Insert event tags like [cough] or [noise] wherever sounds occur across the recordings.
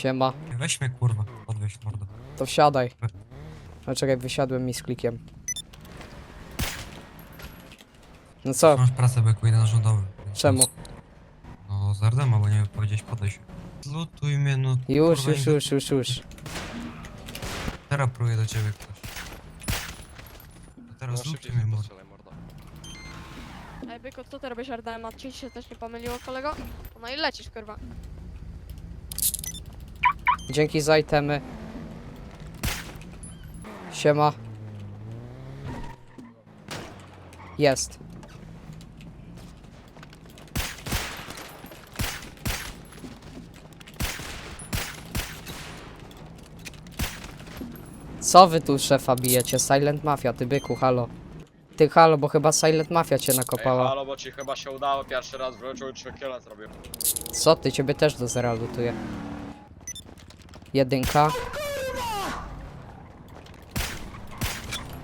Siema. Weź mnie kurwa, podwieź mordo. To wsiadaj. A czekaj, wysiadłem mi z klikiem. No co? Masz pracę, bo jak pójdę na rządowy. Czemu? No z Ardema, bo nie powiedzieć podejść. Zlutuj mnie, no. Już, kurwa, już, nie- już, już, już. Teraz próbuję do ciebie ktoś. To teraz No zlutuj szybciej mnie, mordo. Ej, Byku, co ty robisz RDM? A ci się też nie pomyliło, kolego? No i lecisz, kurwa. Dzięki za itemy. Siema. Jest. Co wy tu szefa bijecie? Silent Mafia, ty byku, halo. Ty halo, bo chyba Silent Mafia cię Ej, nakopała. halo, bo ci chyba się udało pierwszy raz w życiu i 3 kile zrobił. Co ty, ciebie też do zera lutuje. Jedynka.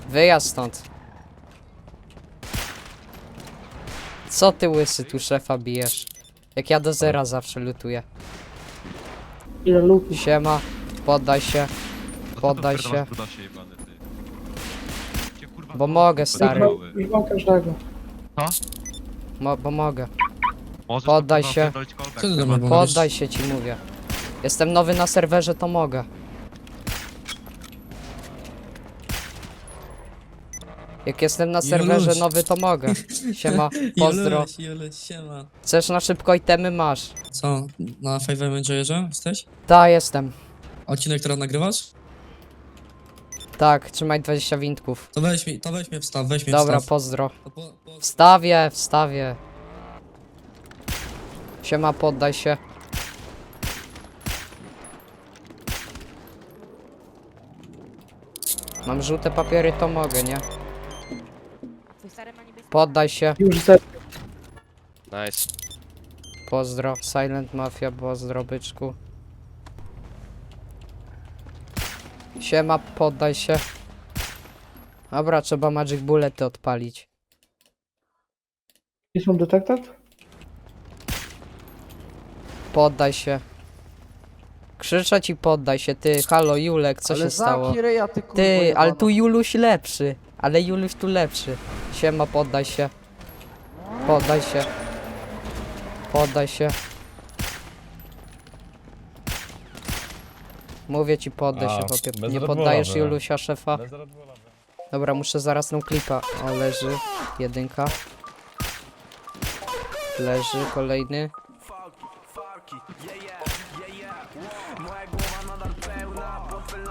Wyjazd stąd. Co ty łysy tu szefa bijesz? Jak ja do zera zawsze lutuję. Ile lutu? Siema, poddaj się, poddaj się. Bo mogę stary, Ich mam każdego. Mo bo mogę. Poddaj się. pierdolić kolbek. Co ty do mnie mówisz? Poddaj się ci mówię. Jestem nowy na serwerze, to mogę. Jak jestem na serwerze nowy, to mogę. Siema, [laughs] pozdro. Juleś, Juleś, siema. Chcesz na szybko itemy masz. Co, na Five Avengerze jesteś? Ta, jestem. Odcinek, który nagrywasz? Tak, trzymaj 20 windków. To weź mi, to weź mnie wstaw, weź mnie Dobra, wstaw. pozdro. To po, po, Wstawię, wstawię. Siema, poddaj się. Mam żółte papiery, to mogę, nie? Poddaj się. Już ze... Nice. Pozdro. Silent Mafia, pozdro, byczku. Siema, poddaj się. Dobra, trzeba Magic Bullety odpalić. Nie są detektat? Poddaj się. Krzyczę ci poddaj się, ty, halo Julek, co się stało? Ryja, ty, kurwa, Ty, ale tu Juluś lepszy. Ale Juluś tu lepszy. Siema, poddaj się. Poddaj się. Poddaj się. Mówię ci, poddaj się, A, chłopie. bez Nie poddajesz Julusia, szefa. Dobra, muszę zaraz tą klipa. O, leży. Jedynka. Leży, kolejny.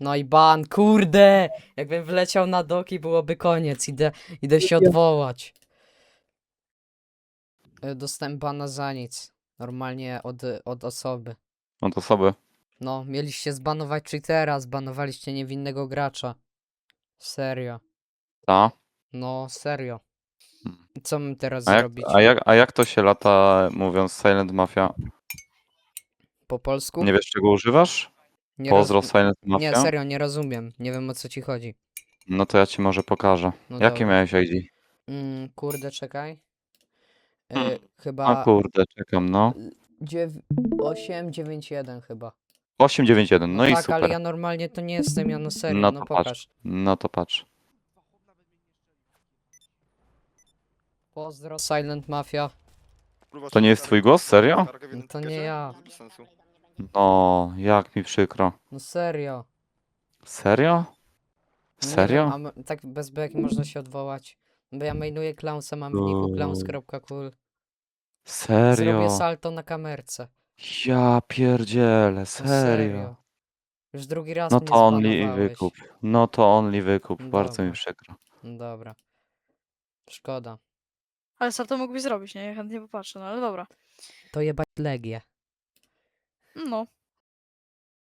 No i ban, kurde! Jakbym wleciał na doki, byłoby koniec. Idę, idę się odwołać. E, Dostałem bana za nic. Normalnie od, od osoby. Od osoby. No, mieliście zbanować cheatera, zbanowaliście niewinnego gracza. Serio. Ta. No, serio. Co mam teraz A jak, zrobić? a, jak, a jak to się lata mówiąc Silent Mafia? Po polsku? Nie wiesz czego używasz? Nie Pozdro roz- Silent Nie, Mafia? serio, nie rozumiem. Nie wiem o co ci chodzi. No to ja ci może pokażę. No Jakie dobra. miałeś ID? Mm, kurde, czekaj. E, Hmm. chyba A kurde, czekam no. dziew- 891 chyba. 891, no i tak, ale super. ja normalnie to nie jestem, ja no serio, No no, to patrz. pokaż. No to patrz. Pozdro, Silent Mafia. To nie jest twój głos? Serio? No to nie ja. No, jak mi przykro. No serio. Serio? No nie Serio? a m- tak bez beki można się odwołać. Bo ja mainuję Clownsa, mam w niku Uuu. clowns.cool. Serio? Zrobię salto na kamerce. Ja pierdzielę, No serio. Już drugi raz No mnie to only zbanowałeś. wykup. No to only wykup, No bardzo mi dobra. przykro. No Dobra. Szkoda. Ale salto mógłbyś zrobić, nie? Ja chętnie popatrzę, no ale dobra. To jebać Legię. No.